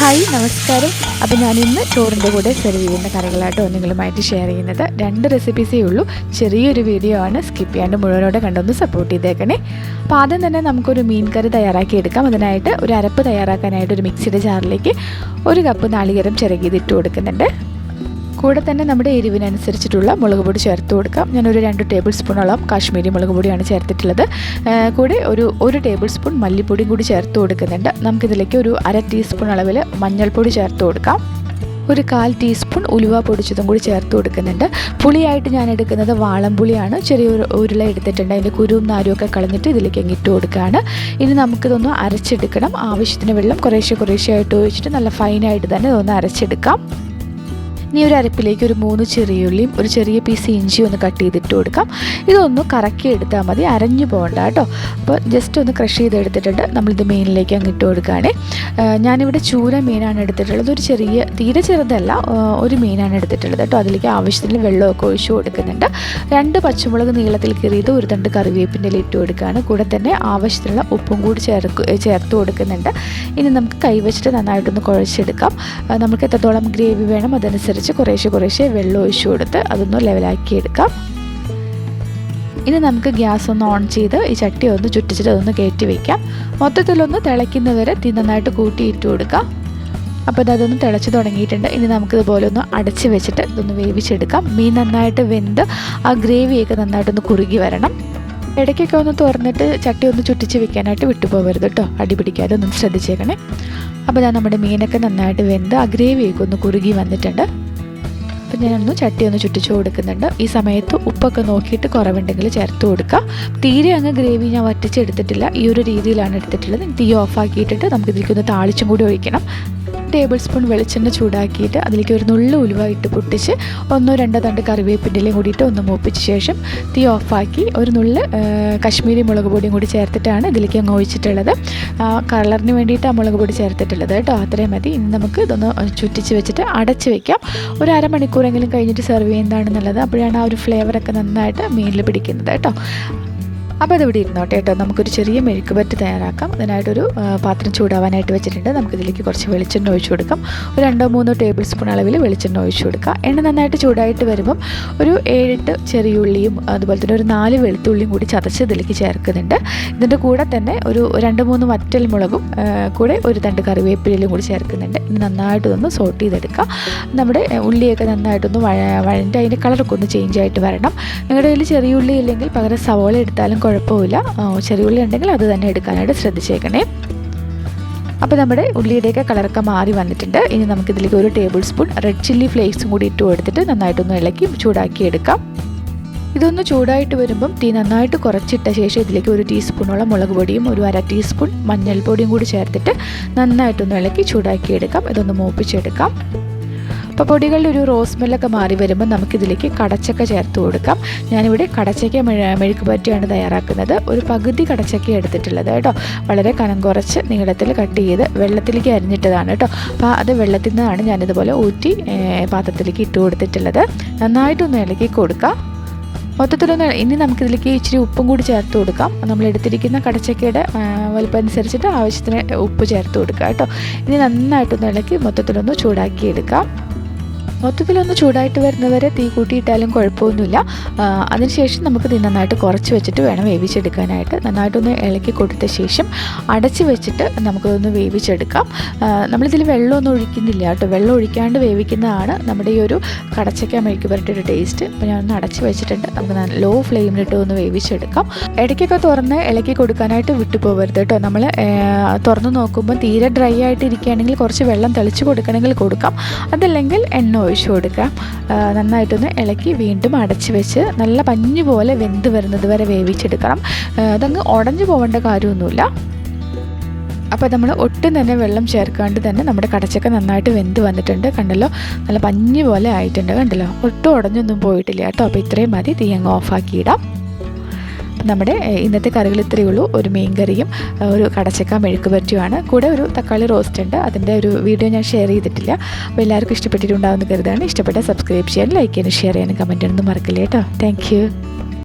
Hi നമസ്കാരം. അപ്പോൾ ഞാൻ ഇന്ന് ചോറിന്റെ കൂടെ സെർവ് ചെയ്യുന്ന കറികളായിട്ടോ നിങ്ങളുമായിട്ട് ഷെയർ ചെയ്യുന്നത് രണ്ട് റെസിപ്പീസേ ഉള്ളൂ. ചെറിയൊരു വീഡിയോ ആണ്. സ്കിപ്പ് ചെയ്യാണ്ട് മുഴുവനോടെ കണ്ടൊന്ന് സപ്പോർട്ട് ചെയ്തേക്കണേ. അപ്പോൾ ആദ്യം തന്നെ നമുക്കൊരു മീൻ കറി തയ്യാറാക്കി എടുക്കാം. അതിനായിട്ട് ഒരു അരപ്പ് തയ്യാറാക്കാനായിട്ട് ഒരു മിക്സിയുടെ ജാറിലേക്ക് ഒരു കപ്പ് നാളികേരം ചിരകിയത് ഇട്ട് കൊടുക്കുന്നുണ്ട്. കൂടെ തന്നെ നമ്മുടെ എരിവിനനുസരിച്ചിട്ടുള്ള മുളക് പൊടി ചേർത്ത് കൊടുക്കാം. ഞാനൊരു രണ്ട് ടേബിൾ സ്പൂണോളം കാശ്മീരി മുളക് പൊടിയാണ് ചേർത്തിട്ടുള്ളത്. കൂടെ ഒരു ഒരു ടേബിൾ സ്പൂൺ മല്ലിപ്പൊടിയും കൂടി ചേർത്ത് കൊടുക്കുന്നുണ്ട്. നമുക്കിതിലേക്ക് ഒരു അര ടീസ്പൂൺ അളവിൽ മഞ്ഞൾപ്പൊടി ചേർത്ത് കൊടുക്കാം. ഒരു കാൽ ടീസ്പൂൺ ഉലുവ പൊടിച്ചതും കൂടി ചേർത്ത് കൊടുക്കുന്നുണ്ട്. പുളിയായിട്ട് ഞാൻ എടുക്കുന്നത് വാളംപുളിയാണ് ചെറിയൊരു ഉരുള എടുത്തിട്ടുണ്ട്. അതിന്റെ കുരുവും നാരും ഒക്കെ കളഞ്ഞിട്ട് ഇതിലേക്ക് അങ്ങ് ഇട്ട് കൊടുക്കുകയാണ്. ഇനി നമുക്കിതൊന്ന് അരച്ചെടുക്കണം. ആവശ്യത്തിന് വെള്ളം കുറേശ്ശെ കുറേശ്ശെ ആയിട്ട് ഒഴിച്ചിട്ട് നല്ല ഫൈനായിട്ട് തന്നെ ഇതൊന്ന് അരച്ചെടുക്കാം. ഇനി ഒരു അരപ്പിലേക്ക് ഒരു മൂന്ന് ചെറിയുള്ളിയും ഒരു ചെറിയ പീസ് ഇഞ്ചിയും ഒന്ന് കട്ട് ചെയ്തിട്ട് കൊടുക്കാം. ഇതൊന്ന് കറക്കി എടുത്താൽ മതി. അരഞ്ഞു പോകണ്ട കേട്ടോ. അപ്പോൾ ജസ്റ്റ് ഒന്ന് ക്രഷ് ചെയ്തെടുത്തിട്ടുണ്ട്. നമ്മളിത് മീനിലേക്ക് അങ്ങ് ഇട്ട് കൊടുക്കുകയാണേ. ഞാനിവിടെ ചൂര മീനാണ് എടുത്തിട്ടുള്ളത്. ഒരു ചെറിയ തീരെ ചെറുതല്ല. ഒരു മീനാണ് എടുത്തിട്ടുള്ളത് കേട്ടോ. അതിലേക്ക് ആവശ്യത്തിന് വെള്ളമൊക്കെ ഒഴിച്ച് കൊടുക്കുന്നുണ്ട്. രണ്ട് പച്ചമുളക് നീളത്തിൽ കീറിയത് ഒരു തണ്ട് കറിവേപ്പിന്റെ ഇട്ട് കൊടുക്കുകയാണ്. കൂടെ തന്നെ ആവശ്യത്തിനുള്ള ഉപ്പും കൂടി ചേർക്ക് ചേർത്ത് കൊടുക്കുന്നുണ്ട്. ഇനി നമുക്ക് കൈവച്ചിട്ട് നന്നായിട്ടൊന്ന് കുഴച്ചെടുക്കാം. നമുക്ക് എത്രത്തോളം ഗ്രേവി വേണം അതനുസരിച്ച് കുറേശ്ശെ കുറേശ്ശെ വെള്ളം ഒഴിച്ചു കൊടുത്ത് അതൊന്ന് ലെവലാക്കി എടുക്കാം. ഇനി നമുക്ക് ഗ്യാസ് ഒന്ന് ഓൺ ചെയ്ത് ഈ ചട്ടി ഒന്ന് ചുറ്റിച്ചിട്ട് അതൊന്ന് കയറ്റി വയ്ക്കാം മൊത്തത്തിലൊന്ന് തിളയ്ക്കുന്നവരെ തീ കൂട്ടിയിട്ട് കൊടുക്കാം. അപ്പോൾ അതൊന്ന് തിളച്ച് തുടങ്ങിയിട്ടുണ്ട്. ഇനി നമുക്കിതുപോലെ ഒന്ന് അടച്ച് വെച്ചിട്ട് ഇതൊന്ന് വേവിച്ചെടുക്കാം. മീൻ നന്നായിട്ട് വെന്ത് ആ ഗ്രേവിയൊക്കെ നന്നായിട്ടൊന്ന് കുറുകി വരണം. ഇടയ്ക്കൊക്കെ ഒന്ന് തുറന്നിട്ട് ചട്ടി ഒന്ന് ചുറ്റിച്ച് വെക്കാനായിട്ട് വിട്ടുപോകരുത് കേട്ടോ. അടി പിടിക്കാതെ ഒന്ന് ശ്രദ്ധിച്ചേക്കണേ. അപ്പോൾ ഞാൻ നമ്മുടെ മീനൊക്കെ നന്നായിട്ട് വെന്ത് ആ ഗ്രേവിയൊക്കെ ഒന്ന് കുറുകി വന്നിട്ടുണ്ട്. അപ്പം ഞാനൊന്ന് ചട്ടി ഒന്ന് ചുറ്റിച്ചു കൊടുക്കുന്നുണ്ട്. ഈ സമയത്ത് ഉപ്പൊക്കെ നോക്കിയിട്ട് കുറവുണ്ടെങ്കിൽ ചേർത്ത് കൊടുക്കുക തീരെ അങ്ങ് ഗ്രേവി ഞാൻ വറ്റിച്ചെടുത്തിട്ടില്ല. ഈ ഒരു രീതിയിലാണ് എടുത്തിട്ടുള്ളത്. തീ ഓഫാക്കിയിട്ടിട്ട് നമുക്ക് ഇതിലേക്ക് ഒന്ന് താളിച്ചും കൂടി ഒഴിക്കണം. ടേബിൾ സ്പൂൺ വെളിച്ചെണ്ണ ചൂടാക്കിയിട്ട് അതിലേക്ക് ഒരു നുള്ളു ഉലുവ ഇട്ട് പൊട്ടിച്ച് ഒന്നോ രണ്ടോ തണ്ട് കറിവേപ്പിന്റെയും കൂടിയിട്ട് ഒന്ന് മൂപ്പിച്ച ശേഷം തീ ഓഫാക്കി ഒരു നുള്ള് കശ്മീരി മുളക് പൊടിയും കൂടി ചേർത്തിട്ടാണ് ഇതിലേക്ക് അങ്ങ് ഒഴിച്ചിട്ടുള്ളത്. കളറിന് വേണ്ടിയിട്ട് ആ മുളക് പൊടി ചേർത്തിട്ടുള്ളത് കേട്ടോ. അത്രയും മതി. ഇനി നമുക്ക് ഇതൊന്ന് ചുറ്റിച്ച് വെച്ചിട്ട് അടച്ച് വെക്കാം. ഒരു അരമണിക്കൂറെങ്കിലും കഴിഞ്ഞിട്ട് സെർവ് ചെയ്യുന്നതാണെന്നുള്ളത്. അപ്പോഴാണ് ആ ഒരു ഫ്ലേവറൊക്കെ നന്നായിട്ട് മീനിൽ പിടിക്കുന്നത് കേട്ടോ. അപ്പോൾ അത് ഇവിടെ ഇരുന്നോട്ടെ കേട്ടോ. നമുക്കൊരു ചെറിയ മെഴുക്ക് പറ്റ് തയ്യാറാക്കാം. അതിനായിട്ടൊരു പാത്രം ചൂടാവാനായിട്ട് വെച്ചിട്ടുണ്ട്. നമുക്കിതിലേക്ക് കുറച്ച് വെളിച്ചെണ്ണ ഒഴിച്ചു കൊടുക്കാം. ഒരു രണ്ടോ മൂന്നോ ടേബിൾ സ്പൂൺ അളവിൽ വെളിച്ചെണ്ണ ഒഴിച്ചു കൊടുക്കുക എണ്ണ നന്നായിട്ട് ചൂടായിട്ട് വരുമ്പം ഒരു ഏഴെട്ട് ചെറിയുള്ളിയും അതുപോലെ തന്നെ ഒരു നാല് വെളുത്തുള്ളിയും കൂടി ചതച്ച് ഇതിലേക്ക് ചേർക്കുന്നുണ്ട്. ഇതിന്റെ കൂടെ തന്നെ ഒരു രണ്ട് മൂന്ന് വറ്റൽ മുളകും കൂടെ ഒരു തണ്ട് കറിവേപ്പിലയും കൂടി ചേർക്കുന്നുണ്ട്. നന്നായിട്ടൊന്ന് സോട്ട് ചെയ്തെടുക്കുക നമ്മുടെ ഉള്ളിയൊക്കെ നന്നായിട്ടൊന്ന് വഴ വഴന്റെ അതിന്റെ കളറൊക്കെ ഒന്ന് ചേഞ്ച് ആയിട്ട് വരണം. നിങ്ങളുടെ കയ്യിൽ ചെറിയ ഉള്ളി ഇല്ലെങ്കിൽ പകരം സവോള എടുത്താലും കുഴപ്പമില്ല. ആ, ചെറിയ ഉള്ളി ഉണ്ടെങ്കിൽ അത് തന്നെ എടുക്കാനായിട്ട് ശ്രദ്ധിച്ചേക്കണേ. അപ്പോൾ നമ്മുടെ ഉള്ളിയുടെയൊക്കെ കളറൊക്കെ മാറി വന്നിട്ടുണ്ട്. ഇനി നമുക്കിതിലേക്ക് ഒരു ടേബിൾ സ്പൂൺ റെഡ് ചില്ലി ഫ്ലേക്സും കൂടി ഇട്ട് കൊടുത്തിട്ട് നന്നായിട്ടൊന്ന് ഇളക്കി ചൂടാക്കി എടുക്കാം. ഇതൊന്ന് ചൂടായിട്ട് വരുമ്പം തീ നന്നായിട്ട് കുറച്ചിട്ട ശേഷം ഇതിലേക്ക് ഒരു ടീസ്പൂണോളം മുളക് പൊടിയും ഒരു അര ടീസ്പൂൺ മഞ്ഞൾപ്പൊടിയും കൂടി ചേർത്തിട്ട് നന്നായിട്ടൊന്ന് ഇളക്കി ചൂടാക്കി എടുക്കാം. ഇതൊന്ന് മൂപ്പിച്ചെടുക്കാം. അപ്പോൾ പൊടികളുടെ ഒരു റോസ് മില്ലൊക്കെ മാറി വരുമ്പോൾ നമുക്കിതിലേക്ക് കടച്ചക്ക ചേർത്ത് കൊടുക്കാം. ഞാനിവിടെ കടച്ചക്ക മെഴ- മെഴുക്ക് പറ്റിയാണ് തയ്യാറാക്കുന്നത്. ഒരു പകുതി കടച്ചക്ക എടുത്തിട്ടുള്ളത് കേട്ടോ. വളരെ കനം കുറച്ച് നീളത്തിൽ കട്ട് ചെയ്ത് വെള്ളത്തിലേക്ക് അരിഞ്ഞിട്ടതാണ് കേട്ടോ. അപ്പോൾ അത് വെള്ളത്തിൽ നിന്നാണ് ഞാനിതുപോലെ ഊറ്റി പാത്രത്തിലേക്ക് ഇട്ട് കൊടുത്തിട്ടുള്ളത്. നന്നായിട്ടൊന്ന് ഇളക്കി കൊടുക്കാം. മൊത്തത്തിലൊന്ന് ഇനി നമുക്കിതിലേക്ക് ഇച്ചിരി ഉപ്പും കൂടി ചേർത്ത് കൊടുക്കാം. നമ്മൾ എടുത്തിരിക്കുന്ന കടച്ചക്കയുടെ വലുപ്പം അനുസരിച്ചിട്ട് ആവശ്യത്തിന് ഉപ്പ് ചേർത്ത് കൊടുക്കുക കേട്ടോ. ഇനി നന്നായിട്ടൊന്ന് ഇളക്കി മൊത്തത്തിലൊന്ന് ചൂടാക്കി എടുക്കാം മൊത്തത്തിലൊന്ന് ചൂടായിട്ട് വരുന്നവരെ തീ കൂട്ടിയിട്ടാലും കുഴപ്പമൊന്നുമില്ല. അതിനുശേഷം നമുക്ക് ഇത് നന്നായിട്ട് കുറച്ച് വെച്ചിട്ട് വേണം വേവിച്ചെടുക്കാനായിട്ട്. നന്നായിട്ടൊന്ന് ഇളക്കി കൊടുത്ത ശേഷം അടച്ച് വെച്ചിട്ട് നമുക്കതൊന്ന് വേവിച്ചെടുക്കാം. നമ്മളിതിൽ വെള്ളമൊന്നും ഒഴിക്കുന്നില്ല കേട്ടോ. വെള്ളം ഒഴിക്കാണ്ട് വേവിക്കുന്നതാണ് നമ്മുടെ ഈ ഒരു കടച്ചക്ക മെഴുക്ക് പുരട്ടിയുടെ ടേസ്റ്റ്. അപ്പോൾ ഞാൻ ഒന്ന് അടച്ച് വെച്ചിട്ടുണ്ട്. നമുക്ക് ലോ ഫ്ലെയിമിലിട്ട് ഒന്ന് വേവിച്ചെടുക്കാം. ഇടയ്ക്കൊക്കെ തുറന്ന് ഇളക്കി കൊടുക്കാനായിട്ട് വിട്ടുപോകരുത് കേട്ടോ. നമ്മൾ തുറന്ന് നോക്കുമ്പോൾ തീരെ ഡ്രൈ ആയിട്ട് ഇരിക്കുകയാണെങ്കിൽ കുറച്ച് വെള്ളം തെളിച്ച് കൊടുക്കണമെങ്കിൽ കൊടുക്കാം. അതല്ലെങ്കിൽ എണ്ണ ഒഴിച്ചു കൊടുക്കാം നന്നായിട്ടൊന്ന് ഇളക്കി വീണ്ടും അടച്ച് വെച്ച് നല്ല പഞ്ഞു പോലെ വെന്ത് വരുന്നത് വരെ വേവിച്ചെടുക്കണം. അതങ്ങ് ഉടഞ്ഞു പോകേണ്ട കാര്യമൊന്നുമില്ല. അപ്പോൾ നമ്മൾ ഒട്ടും തന്നെ വെള്ളം ചേർക്കാണ്ട് തന്നെ നമ്മുടെ കടച്ചക്ക നന്നായിട്ട് വെന്ത് വന്നിട്ടുണ്ട്. കണ്ടല്ലോ? നല്ല പഞ്ഞി പോലെ ആയിട്ടുണ്ട് കണ്ടല്ലോ? ഒട്ടും ഉടഞ്ഞൊന്നും പോയിട്ടില്ല കേട്ടോ. അപ്പോൾ ഇത്രയും മതി. തീ അങ്ങ് ഓഫാക്കിയിടാം. നമ്മുടെ ഇന്നത്തെ കറികൾ ഇത്രയേ ഉള്ളൂ. ഒരു മീൻ കറിയും ഒരു കടച്ചക്ക മെഴുക്ക് പറ്റിയുമാണ്. കൂടെ ഒരു തക്കാളി റോസ്റ്റ് ഉണ്ട്. അതിന്റെ ഒരു വീഡിയോ ഞാൻ ഷെയർ ചെയ്തിട്ടില്ല. അപ്പോൾ എല്ലാവർക്കും ഇഷ്ടപ്പെട്ടിട്ടുണ്ടാവുമെന്ന് കരുതാണ് ഇഷ്ടപ്പെട്ട സബ്സ്ക്രൈബ് ചെയ്യാൻ ലൈക്ക് ചെയ്യാനും ഷെയർ ചെയ്യാനും കമന്റ് ചെയ്യാനൊന്നും മറക്കില്ല കേട്ടോ. താങ്ക്